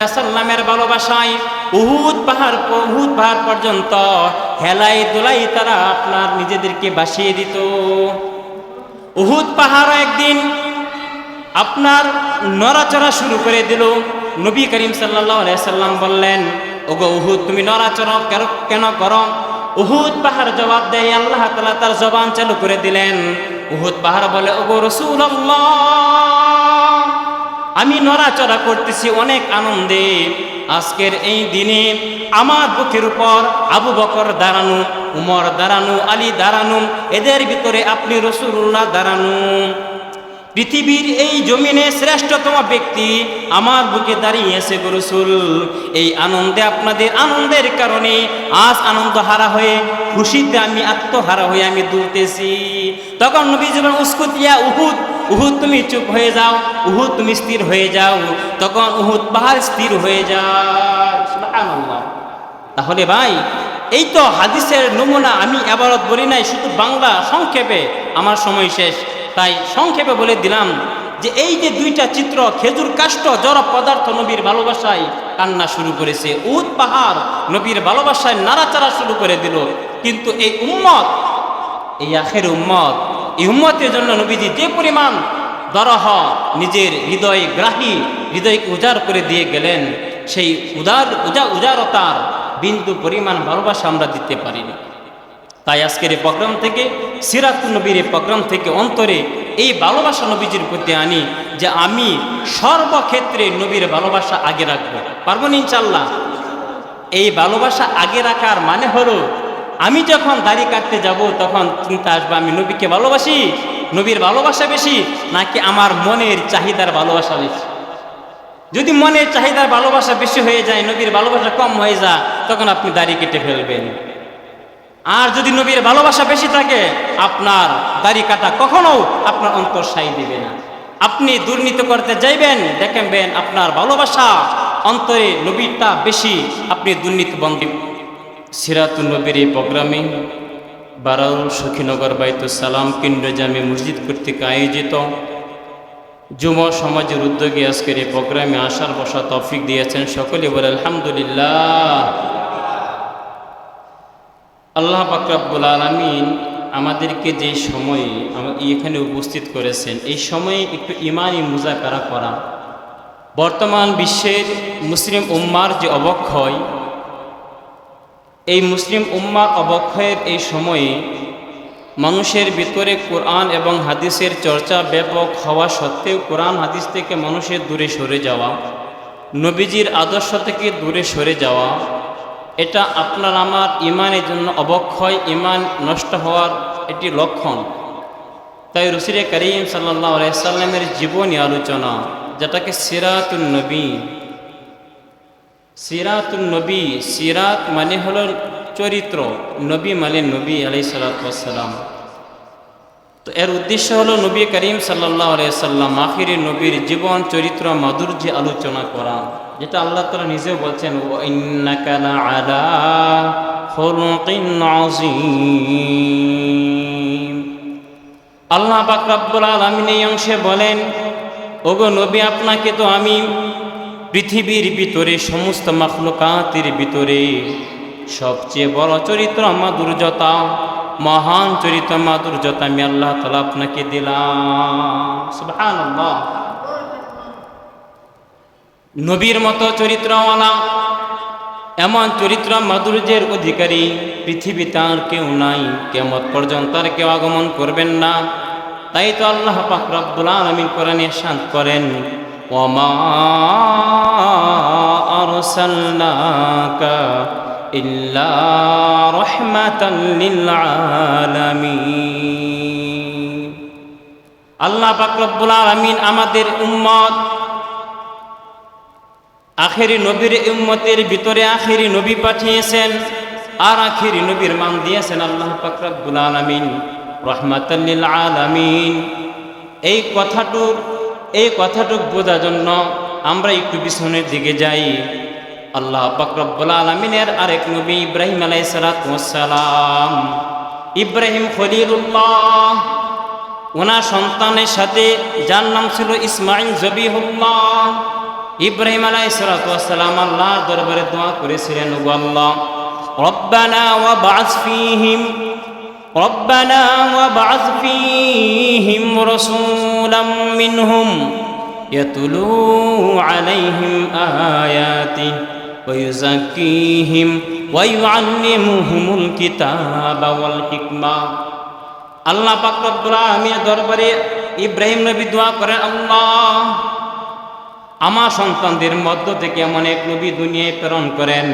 সাল্লামের ভালোবাসায় উহুদ পাহাড় উহুদ পাহাড় পর্যন্ত হেলাই দোলাই তারা আপনার নিজেদেরকে বাসিয়ে দিত। উহুদ পাহাড় একদিন আপনার নড়াচড়া শুরু করে দিল। নবী করিম সাল্লাহ সাল্লাম বললেন, ওগো উহুদ, তুমি নড়াচড়া কেন কেন করো? উহুদ পাহাড় জবাব দেয়, আল্লাহ তালা তার জবান চালু করে দিলেন। উহুদ পাহাড় বলে, ওগো রসুল আমি নড়াচড়া করতেছি অনেক আনন্দে। আজকের এই দিনে আমার বুকের উপর আবু বকর দাঁড়ানো, উমর দাঁড়ানো, আলী দাঁড়ানো, এদের ভিতরে আপনি রসুল্লাহ দাঁড়ানো। পৃথিবীর এই জমিনে শ্রেষ্ঠতম ব্যক্তি আমার বুকে দাঁড়িয়েছে রসুল। এই আনন্দে আপনাদের আনন্দের কারণে আজ আনন্দ হারা হয়ে, খুশিতে আমি আত্মহারা হয়ে আমি দুলতেছি। তখন নবী জীবন উস্কুতিয়া উহুদ। উহুদ তুমি চুপ হয়ে যাও, উহুদ তুমি স্থির হয়ে যাও। তখন উহুদ পাহাড় স্থির হয়ে সুবহানাল্লাহ। তাহলে ভাই, এই তো হাদিসের নমুনা আমি আবারত বলি নাই, শুধু বাংলা সংক্ষেপে আমার সময় শেষ। তাই সংক্ষেপে বলে দিলাম যে এই যে দুইটা চিত্র, খেজুর কাষ্ট জড় পদার্থ নবীর ভালোবাসায় কান্না শুরু করেছে। উদ পাহাড় নবীর ভালোবাসায় নাড়াচাড়া শুরু করে দিল। কিন্তু এই উম্মত, এই আখের উম্মত এই উম্মতের জন্য নবীজি যে পরিমাণ দরহ নিজের হৃদয় গ্রাহী, হৃদয়কে উজাড় করে দিয়ে গেলেন, সেই উদার, উজা উজারতার বিন্দু পরিমাণ ভালোবাসা আমরা দিতে পারিনি। তাই আজকের এই প্রোগ্রাম থেকে সিরাতুল নবীর এই প্রোগ্রাম থেকে অন্তরে এই ভালোবাসা নবীজির প্রতি আনি যে আমি সর্বক্ষেত্রে নবীর ভালোবাসা আগে রাখব। পারব ইনশাল্লাহ এই ভালোবাসা আগে রাখার মানে হলো আমি যখন দাড়ি কাটতে যাব, তখন চিন্তা আসবে, আমি নবীকে ভালোবাসি? নবীর ভালোবাসা বেশি? নাকি আমার মনের চাহিদার ভালোবাসা বেশি? যদি মনের চাহিদার ভালোবাসা বেশি হয়ে যায়, নবীর ভালোবাসা কম হয়ে যায়, তখন আপনি দাড়ি কেটে ফেলবেন। আর যদি নবীর ভালোবাসা বেশি থাকে, আপনার দাড়ি কাটা কখনো আপনার অন্তর সাই দিবে না। আপনি দুর্নীতি করতে যাইবেন, দেখবেন আপনার ভালোবাসা অন্তরে নবীরটা বেশি, আপনি দুর্নীতি বন্ধ সিরাতুল নবীর এই প্রোগ্রামে বারাউল সখীনগর বাইতুল সালাম কেন্দ্র জামে মসজিদ কর্তৃক আয়োজিত যুব সমাজের উদ্যোগে আজকের এই প্রোগ্রামে আসার বসা তৌফিক দিয়েছেন সকলে বলে আলহামদুলিল্লাহ। আল্লাহ বাকরাবুল আলমিন আমাদেরকে যে সময়ে এখানে উপস্থিত করেছেন, এই সময়ে একটু ইমানি মুজাকারা করা। বর্তমান বিশ্বের মুসলিম উম্মার যে অবক্ষয় এই মুসলিম উম্মার অবক্ষয়ের এই সময়ে মানুষের ভিতরে কোরআন এবং হাদিসের চর্চা ব্যাপক হওয়া সত্ত্বেও কোরআন হাদিস থেকে মানুষের দূরে সরে যাওয়া, নবীজির আদর্শ থেকে দূরে সরে যাওয়া, এটা আপনার আমার ইমানের জন্য অবক্ষয়, ইমান নষ্ট হওয়ার একটি লক্ষণ। তাই রসিরে করিম সাল্লাহ সাল্লামের জীবনী আলোচনা, যেটাকে সিরাতুল নবী সিরাতুল নবী, সিরাত মানে হল চরিত্র, নবী মানে নবী আলাই সালাতাম তো এর উদ্দেশ্য হলো নবী করিম সাল্লাহ সাল্লাম আখিরি নবীর জীবন, চরিত্র, মাধুর্য আলোচনা করা, যেটা আল্লাহ তালা নিজেও বলছেন ও আল্লাহ পাক রব্বুল আলামিন এই অংশে বলেন, ওগো নবী, আপনাকে তো আমি পৃথিবীর ভিতরে সমস্ত মাখলুকাতের ভিতরে সবচেয়ে বড় চরিত্র মাধুর্যতা মহান চরিত্র মাধুর্যতা আমি আল্লাহ তালা আপনাকে দিলাম। নবীর মতো চরিত্রওয়ালা, এমন চরিত্র মাধুর্যের অধিকারী পৃথিবীতে আর কেউ নাই। কেমত পর্যন্ত আর কেউ আগমন করবেন না। তাই তো আল্লাহ পাক রব্বুল আলামিন কোরআনে শান্ত করেন ওমা আরসালনাকা ইল্লা রাহমাতাল লিল আল্লাহ পাক রব্বুল আলামিন আমাদের উম্মত, আখেরি নবীর উম্মতের ভিতরে আখেরি নবী পাঠিয়েছেন আর আখেরি নবীর মান দিয়েছেন আল্লাহ পাকরাবুল আলমিন। রহমাতাল্লিল আলামিন। এই কথাটুক এই কথাটুক বোঝার জন্য আমরা একটু পিছনের দিকে যাই। আল্লাহ পাকরব্বুল আলমিনের আরেক নবী ইব্রাহিম আলাই সালাম, ইব্রাহিম খলিলুল্লাহ ওনার সন্তানের সাথে, যার নাম ছিল ইসমাইল জবিহুল্লাহ, ইব্রাহিম আলাইসালাম আল্লাহ দরবারে দোয়া করেছিলেন আল্লাহ, রব্বানা ওয়া বাস ফিহিম ربنا وابعث فيهم رسولا منهم يتلو عليهم آياته ويزكيهم ويعلمهم الكتاب والحكمة আল্লাহ পাক রব্বুল আলামিনের দরবারে ইব্রাহিম নবী দোয়া করেন আল্লাহ আমার সন্তানদের মধ্য থেকে এমন এক নবী দুনিয়ায় প্রেরণ করেন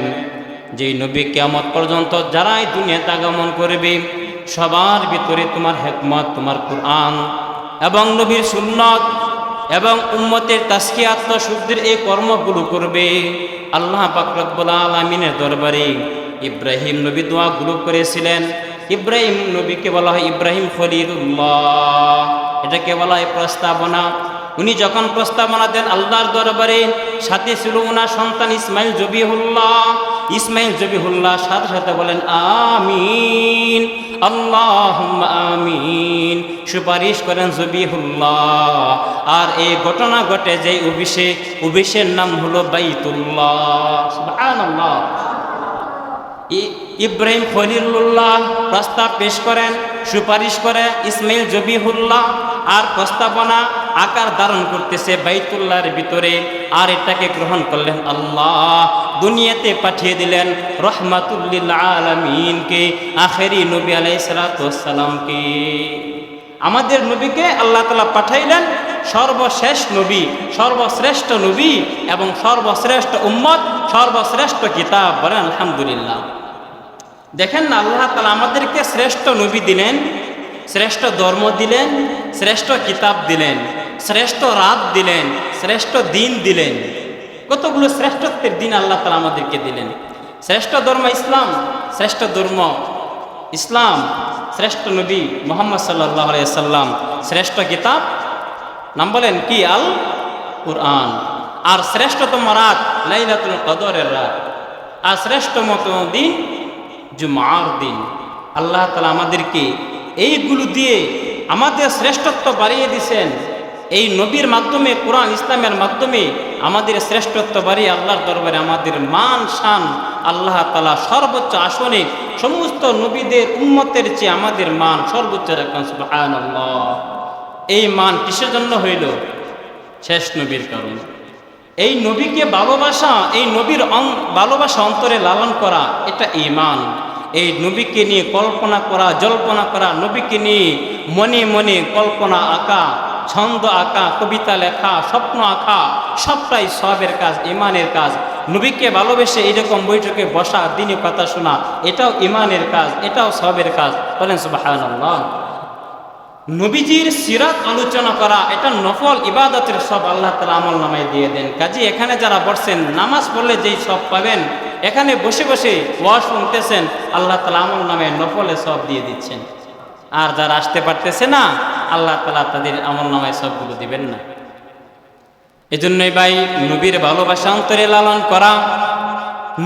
যেই নবী কেমত পর্যন্ত যারাই দুনিয়াতে আগমন করবে সবার ভিতরে তোমার হেকমত, তোমার কোরআন এবং নবীর সুন্নত এবং উম্মতের তাস্কিয়াত্ম শুদ্ধির এই কর্মগুলো করবে। আল্লাহ পাকরব্বুল আলমিনের দরবারে ইব্রাহিম নবী দোয়াগুলো করেছিলেন। ইব্রাহিম নবীকে বলা হয় ইব্রাহিম খলিলুল্লাহ। এটাকে বলা হয় প্রস্তাবনা। উনি যখন প্রস্তাবনা দেন আল্লাহর দরবারে, সাথে ছিল ওনার সন্তান ইসমাইল জবিহুল্লাহ। ইসমাইল জবিহুল্লাহ সাথে সাথে বলেন, আমিন। আল্লাহ আমিন। সুপারিশ করেন জবিহুল্লাহ। আর এই ঘটনা ঘটে যে অভিষেক, অভিষের নাম হলো বাইতুল্লাহ। ইব্রাহিম খলিলুল্লাহ প্রস্তাব পেশ করেন, সুপারিশ করে ইসমাইল জবিহুল্লাহ। আর প্রস্তাবনা আকার ধারণ করতেছে বাইতুল্লাহর ভিতরে। আর এটাকে গ্রহণ করলেন আল্লাহ। দুনিয়াতে পাঠিয়ে দিলেন রহমাতুল্লিল আলমিনকে, আখেরি নবী আলাইসালামকে আমাদের নবীকে আল্লাহ তালা পাঠাইলেন সর্বশেষ নবী, সর্বশ্রেষ্ঠ নবী এবং সর্বশ্রেষ্ঠ উম্মত, সর্বশ্রেষ্ঠ কিতাব বলেন আলহামদুলিল্লাহ। দেখেন না, আল্লাহ তালা আমাদেরকে শ্রেষ্ঠ নবী দিলেন, শ্রেষ্ঠ ধর্ম দিলেন, শ্রেষ্ঠ কিতাব দিলেন, শ্রেষ্ঠ রাত দিলেন, শ্রেষ্ঠ দিন দিলেন। কতগুলো শ্রেষ্ঠত্বের দিন আল্লাহ তালা আমাদেরকে দিলেন? শ্রেষ্ঠ ধর্ম ইসলাম, শ্রেষ্ঠ ধর্ম ইসলাম, শ্রেষ্ঠ নবী মোহাম্মদ সাল্লাহ সাল্লাম শ্রেষ্ঠ কিতাব। নাম বলেন কি? আল কুরআন আর শ্রেষ্ঠতম রাত লাইলাতুল কদরের রাত। আর শ্রেষ্ঠতম দিন জুমার দিন। আল্লাহ তালা আমাদেরকে এইগুলো দিয়ে আমাদের শ্রেষ্ঠত্ব বাড়িয়ে দিছেন এই নবীর মাধ্যমে, কোরআন, ইসলামের মাধ্যমে আমাদের শ্রেষ্ঠত্ব বাড়িয়ে আল্লাহর দরবারে, আমাদের মান, শান আল্লাহ তালা সর্বোচ্চ আসনে সমস্ত নবীদের উন্মতের চেয়ে আমাদের মান সর্বোচ্চ এই মান কিসের জন্য হইল? শেষ নবীর কারণে। এই নবীকে ভালোবাসা, এই নবীর ভালোবাসা অন্তরে লালন করা, এটা ইমান এই নবীকে নিয়ে কল্পনা করা, জল্পনা করা, নবীকে নিয়ে মনে মনে কল্পনা আঁকা ছন্দ আঁকা, কবিতা লেখা, স্বপ্ন আঁকা, সবটাই সবের কাজ, ইমানের কাজ। নবীকে ভালোবেসে এরকম বৈঠকে বসা দিনে কথা শোনা, এটাও ইমানের কাজ, এটাও সবের কাজ। বলেন সুবাহ নবীজির সিরাত আলোচনা করা, এটা নফল ইবাদতের সব আল্লাহ তালা আমল নামায় দিয়ে দেন। কাজে, এখানে যারা বসছেন, নামাজ পড়লে যেই সব পাবেন, এখানে বসে বসে ওয়াশ শুনতেছেন, আল্লাহ তালা আমল নামে নফলে সব দিয়ে দিচ্ছেন। আর যারা আসতে পারতেছে না, আল্লাহ তালা তাদের আমল নামায় সবগুলো দিবেন না। এজন্যই ভাই, নবীর ভালোবাসা অন্তরে লালন করা,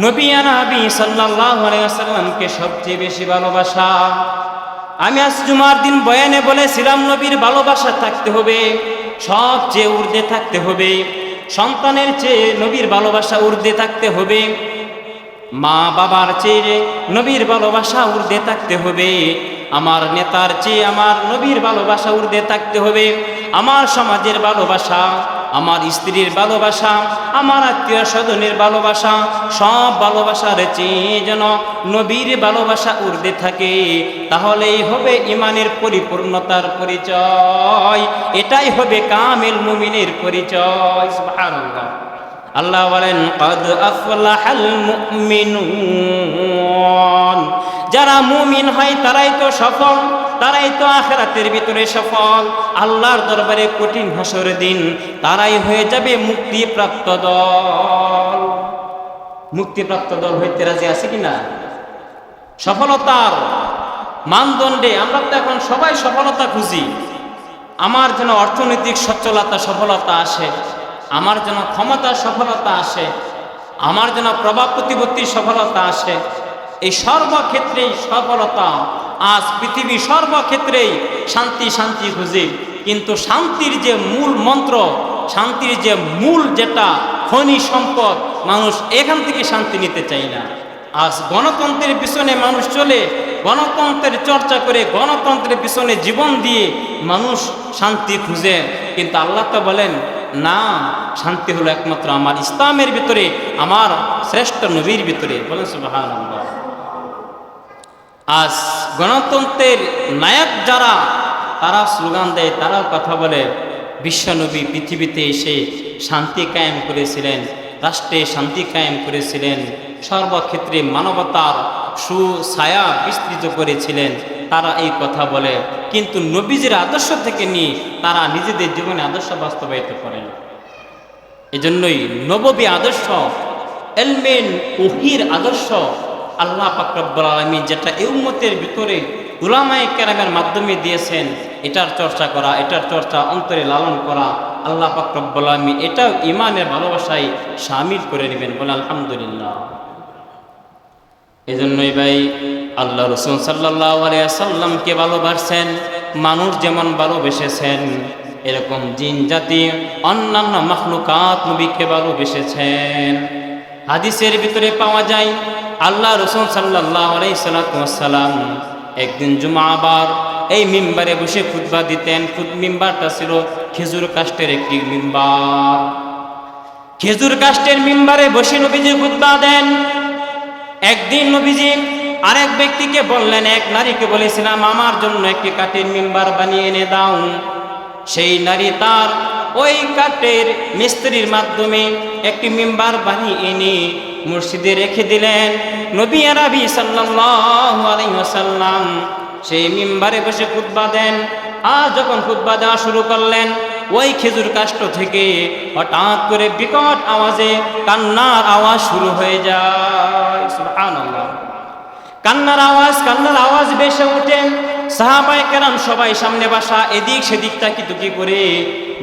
নবী আনাবি আলাইহি সবচেয়ে বেশি ভালোবাসা। আমি আজ জুমার দিন বয়ানে বলেছিলাম, নবীর ভালোবাসা থাকতে হবে, সবচেয়ে ঊর্ধ্বে থাকতে হবে, সন্তানের চেয়ে নবীর ভালোবাসা ঊর্ধ্বে থাকতে হবে মা বাবার চেয়ে নবীর ভালোবাসা ঊর্ধ্বে থাকতে হবে। আমার নেতার চেয়ে আমার নবীর ভালোবাসা ঊর্ধ্বে থাকতে হবে। আমার সমাজের ভালোবাসা, আমার স্ত্রীর ভালোবাসা, আমার আত্মীয় স্বজনের ভালোবাসা, সব ভালোবাসার চেয়ে যেন নবীর ভালোবাসা ঊর্ধ্বে থাকে, তাহলেই হবে ইমানের পরিপূর্ণতার পরিচয়। এটাই হবে কামেল মুমিনের পরিচয়। আল্লাহ বলেন, কদ আফলাহাল মুমিনুন। যারা মুমিন হয়, তারাই তো সফল, তারাই তো আখেরাতের ভিতরে সফল। আল্লাহর দরবারে কঠিন হাসর দিন, তারাই হয়ে যাবে মুক্তিপ্রাপ্ত দল। মুক্তিপ্রাপ্ত দল হইতে রাজি আছে কিনা? সফলতার মানদণ্ডে, আমরা তো এখন সবাই সফলতা খুঁজি। আমার যেন অর্থনৈতিক সচ্ছলতা, সফলতা আসে, আমার যেন ক্ষমতার সফলতা আসে, আমার যেন প্রভাব প্রতিপত্তির সফলতা আসে এই সর্বক্ষেত্রেই সফলতা। আজ পৃথিবী সর্বক্ষেত্রেই শান্তি শান্তি খুঁজে। কিন্তু শান্তির যে মূল মন্ত্র, শান্তির যে মূল যেটা খনি সম্পদ, মানুষ এখান থেকে শান্তি নিতে চায় না। আজ গণতন্ত্রের পিছনে মানুষ চলে, গণতন্ত্রের চর্চা করে, গণতন্ত্রের পিছনে জীবন দিয়ে মানুষ শান্তি খুঁজে। কিন্তু আল্লাহ তো বলেন, না, শান্তি হলো একমাত্র আমার ইসলামের ভিতরে, আমার শ্রেষ্ঠ নবীর ভিতরে। বলেন সুবাহান আজ গণতন্ত্রের নায়ক যারা, তারা স্লোগান দেয়, তারাও কথা বলে। বিশ্বনবী পৃথিবীতে এসে শান্তি কায়েম করেছিলেন, রাষ্ট্রে শান্তি কায়েম করেছিলেন, সর্বক্ষেত্রে মানবতার সুছায়া বিস্তৃত করেছিলেন, তারা এই কথা বলে। কিন্তু নবীজির আদর্শ থেকে নিয়ে তারা নিজেদের জীবনে আদর্শ বাস্তবায়িত করেন। এজন্যই নববী আদর্শ, এলমেন ওহির আদর্শ আল্লাহ পাকরব্বুল আলমী যেটা এই উম্মতের ভিতরে উলামায়ে কেরামের মাধ্যমে দিয়েছেন, এটার চর্চা করা, এটার চর্চা অন্তরে লালন করা, আল্লাহ পাকরব্বুল আলমী এটাও ইমানের ভালোবাসায় সামিল করে নেবেন বলে আলহামদুলিল্লাহ। এজন্যই ভাই, আল্লাহ রসুল সাল্লাহ সাল্লামকে ভালোবাসছেন, মানুষ যেমন ভালোবেসেছেন, এরকম জিন জাতি অন্যান্য মখলুকাত নবীকে ভালোবেসেছেন। হাদিসের ভিতরে পাওয়া যায় আল্লাহ রসুল সাল্লাহ সাল্লাম একদিন জুমা আবার এই মিম্বারে বসে খুতবা দিতেন। খুদ মিম্বারটা ছিল খেজুর কাষ্টের একটি মিম্বার। খেজুর কাষ্টের মিম্বারে বসে নবীজি খুতবা দেন। একদিন নবীজি আরেক ব্যক্তিকে বললেন, এক নারীকে বলেছিলাম, আমার জন্য একটি কাঠের মিম্বার বানিয়ে এনে দাও। সেই নারী তার ওই কাঠের মিস্ত্রির মাধ্যমে একটি মিম্বার বানিয়ে এনে মসজিদে রেখে দিলেন নবী আরবি ওয়াসাল্লাম। সেই মিম্বারে বসে খুতবা দেন। আর যখন খুতবা দেওয়া শুরু করলেন, ওই খেজুর কাষ্ট থেকে হঠাৎ করে বিকট আওয়াজে কান্নার আওয়াজ শুরু হয়ে যায়। কান্নার আওয়াজ কান্নার আওয়াজ বেসে ওঠে। সাহাবাই কেরাম সবাই সামনে বাসা, এদিক সেদিক তাকি তুকি করে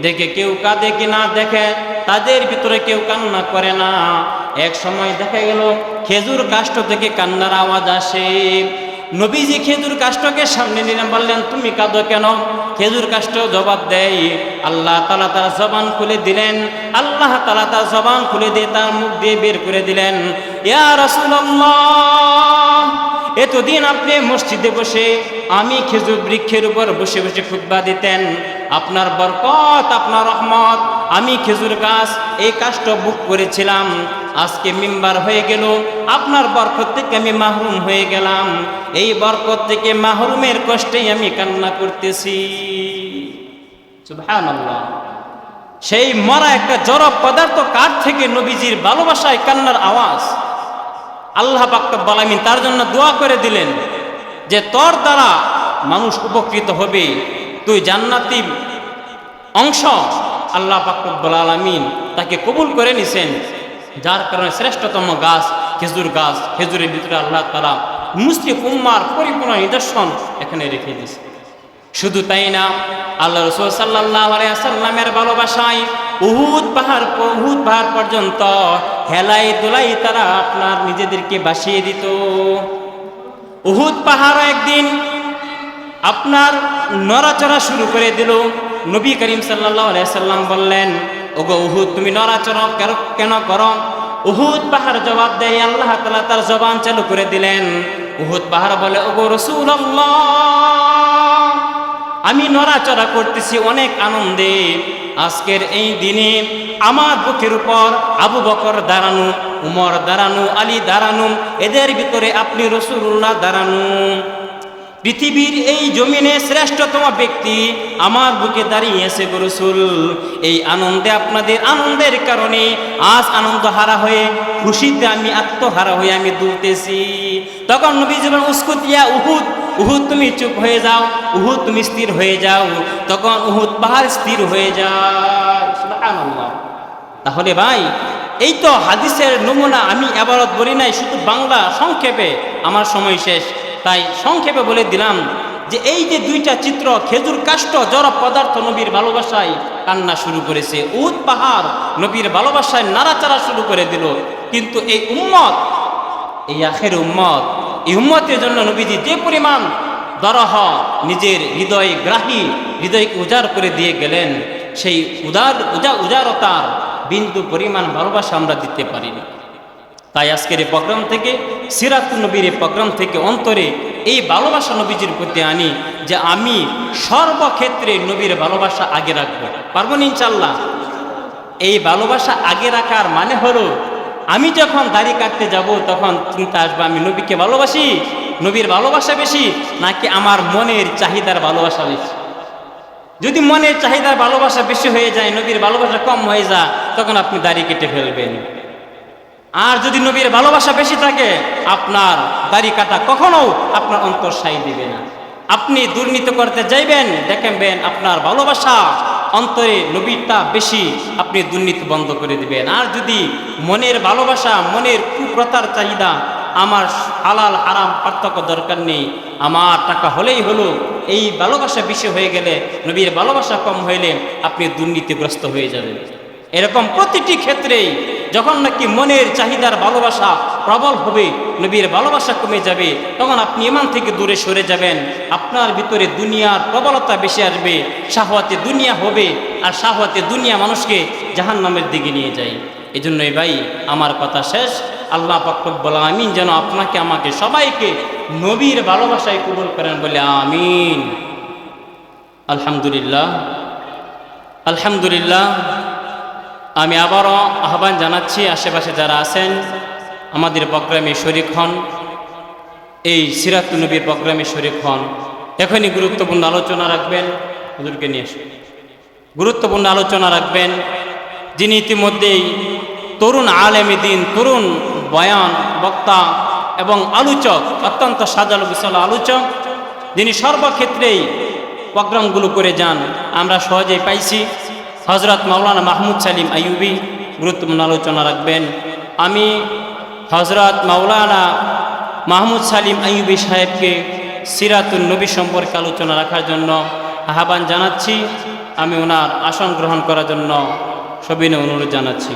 দেখে কেউ কাঁদে কি না দেখে, তাদের ভিতরে কেউ কান্না করে না। এক সময় দেখা গেল, খেজুর কাষ্ট থেকে কান্নার আওয়াজ আসে। নবীজি খেজুর কাষ্টকে সামনে নিলাম বললেন, তুমি কাঁদো কেন? খেজুর কাষ্ট জবাব দেয়, আল্লাহ তালা তার জবান খুলে দিলেন। আল্লাহ তালা তার জবান খুলে দিয়ে তার মুখ দিয়ে বের করে দিলেন। এতদিন আপনি মসজিদে বসে, আমি খেজুর বৃক্ষের উপর বসে বসে খুতবা দিতেন। আপনার বরকত, আপনার রহমত, আমি খেজুর গাছ এই কাজটা বুক করেছিলাম। আজকে মেম্বার হয়ে গেল, আপনার বরকত থেকে আমি মাহরুম হয়ে গেলাম। এই বরকত থেকে মাহরুমের কষ্টেই আমি কান্না করতেছি। সেই মরা একটা জড় পদার্থ কাঠ থেকে নবীজির ভালোবাসায় কান্নার আওয়াজ। আল্লাহ বাক্কালামিন তার জন্য দোয়া করে দিলেন যে, তোর দ্বারা মানুষ উপকৃত হবে, তুই জান্নাতি অংশ। আল্লাহ বাক্কাল আলমিন তাকে কবুল করে নিছেন। যার কারণে শ্রেষ্ঠতম গাছ খেজুর গাছ, খেজুরের ভিতরে আল্লাহ তারা মুসলিম উম্মার পরিপূর্ণ নিদর্শন এখানে রেখে দিয়েছে। শুধু তাই না, আল্লাহ রসুল সাল্লাহ সাল্লামের ভালোবাসায় উহুদ পাহাড় উহুদ পাহাড় পর্যন্ত হেলাই দোলাই তারা আপনার নিজেদেরকে বাসিয়ে দিত। উহুদ পাহাড় একদিন আপনার নড়াচড়া শুরু করে দিল। নবী করিম সাল্লাহ সাল্লাম বললেন ওগো উহুদ, তুমি নড়াচড়া কেন- কেন করো? উহুদ পাহাড় জবাব দেয়, আল্লাহ তালা তার জবান চালু করে দিলেন। উহুদ পাহাড় বলে, ওগো রসুল আমি নড়াচড়া করতেছি অনেক আনন্দে। আজকের এই দিনে আমার বুকের উপর আবু বকর দাঁড়ানো, উমর দাঁড়ানো, আলী দাঁড়ানো, এদের ভিতরে আপনি রসুল্লাহ দাঁড়ানো। পৃথিবীর এই জমিনে শ্রেষ্ঠতম ব্যক্তি আমার বুকে দাঁড়িয়েছে গরসুল এই আনন্দে আপনাদের আনন্দের কারণে আজ আনন্দ হারা হয়ে, খুশিতে আমি আত্মহারা হয়ে আমি দুলতেছি। তখন নবী জীবন উস্কুতিয়া উহুদ উহুদ তুমি চুপ হয়ে যাও, উহুদ তুমি স্থির হয়ে যাও। তখন উহুদ পাহাড় স্থির হয়ে যায়। তাহলে ভাই, এই তো হাদিসের নমুনা আমি এবারত বলি নাই, শুধু বাংলা সংক্ষেপে, আমার সময় শেষ। তাই সংক্ষেপে বলে দিলাম যে এই যে দুইটা চিত্র, খেজুর কাষ্ট জড় পদার্থ নবীর ভালোবাসায় কান্না শুরু করেছে। উদ পাহাড় নবীর ভালোবাসায় নাড়াচাড়া শুরু করে দিল। কিন্তু এই উম্মত, এই আখের উম্মত, এই উম্মতের জন্য নবীজি যে পরিমাণ দরহ নিজের হৃদয় গ্রাহী হৃদয়কে উজাড় করে দিয়ে গেলেন, সেই উদার উজা উজারতার বিন্দু পরিমাণ ভালোবাসা আমরা দিতে পারিনি। তাই আজকের এই প্রোগ্রাম থেকে সিরাতুল নবীর এই প্রোগ্রাম থেকে অন্তরে এই ভালোবাসা নবীজির প্রতি আনি যে আমি সর্বক্ষেত্রে নবীর ভালোবাসা আগে রাখব। পারব ইনশাল্লাহ এই ভালোবাসা আগে রাখার মানে হলো, আমি যখন দাড়ি কাটতে যাব, তখন চিন্তা আসবে, আমি নবীকে ভালোবাসি? নবীর ভালোবাসা বেশি নাকি আমার মনের চাহিদার ভালোবাসা বেশি? যদি মনের চাহিদার ভালোবাসা বেশি হয়ে যায়, নবীর ভালোবাসা কম হয়ে যায়, তখন আপনি দাড়ি কেটে ফেলবেন। আর যদি নবীর ভালোবাসা বেশি থাকে, আপনার দাড়ি কাটা কখনো আপনার অন্তর সাই দিবে না। আপনি দুর্নীতি করতে যাইবেন দেখবেন আপনার ভালোবাসা অন্তরে নবীরটা বেশি আপনি দুর্নীতি বন্ধ করে দিবেন। আর যদি মনের ভালোবাসা, মনের কুপ্রতার চাহিদা, আমার হালাল, হারাম পার্থক্য দরকার নেই, আমার টাকা হলেই হলো, এই ভালোবাসা বেশি হয়ে গেলে, নবীর ভালোবাসা কম হইলে আপনি দুর্নীতিগ্রস্ত হয়ে যাবেন। এরকম প্রতিটি ক্ষেত্রেই যখন নাকি মনের চাহিদার ভালোবাসা প্রবল হবে, নবীর ভালোবাসা কমে যাবে, তখন আপনি ইমান থেকে দূরে সরে যাবেন, আপনার ভিতরে দুনিয়ার প্রবলতা বেশি আসবে, শাহওয়াতে দুনিয়া হবে আর শাহওয়াতে দুনিয়া মানুষকে জাহান নামের দিকে নিয়ে যায়। এই জন্যই ভাই, আমার কথা শেষ। আল্লাহ পাকবল আমিন যেন আপনাকে, আমাকে সবাইকে নবীর ভালোবাসায় কবুল করেন বলে আমিন। আলহামদুলিল্লাহ। আলহামদুলিল্লাহ। আমি আবারও আহ্বান জানাচ্ছি আশেপাশে যারা আছেন, আমাদের প্রোগ্রামে শরিক হন। এই সিরাত নবীর প্রোগ্রামে শরিক হন। এখনই গুরুত্বপূর্ণ আলোচনা রাখবেন। হুজুরকে নিয়ে আসুন। গুরুত্বপূর্ণ আলোচনা রাখবেন। যিনি ইতিমধ্যেই তরুণ আলেমী দিন, তরুণ বয়ান, বক্তা এবং আলোচক, অত্যন্ত সাজালো বিশাল আলোচক, যিনি সর্বক্ষেত্রেই প্রোগ্রামগুলো করে যান, আমরা সহজেই পাইছি। হজরত মাওলানা মাহমুদ সালিম আইয়ুবি গুরুত্বপূর্ণ আলোচনা রাখবেন। আমি হজরত মাওলানা মাহমুদ সালিম আইয়ুবি সাহেবকে সিরাতুল নবী সম্পর্কে আলোচনা রাখার জন্য আহ্বান জানাচ্ছি। আমি ওনার আসন গ্রহণ করার জন্য সবিনয় অনুরোধ জানাচ্ছি।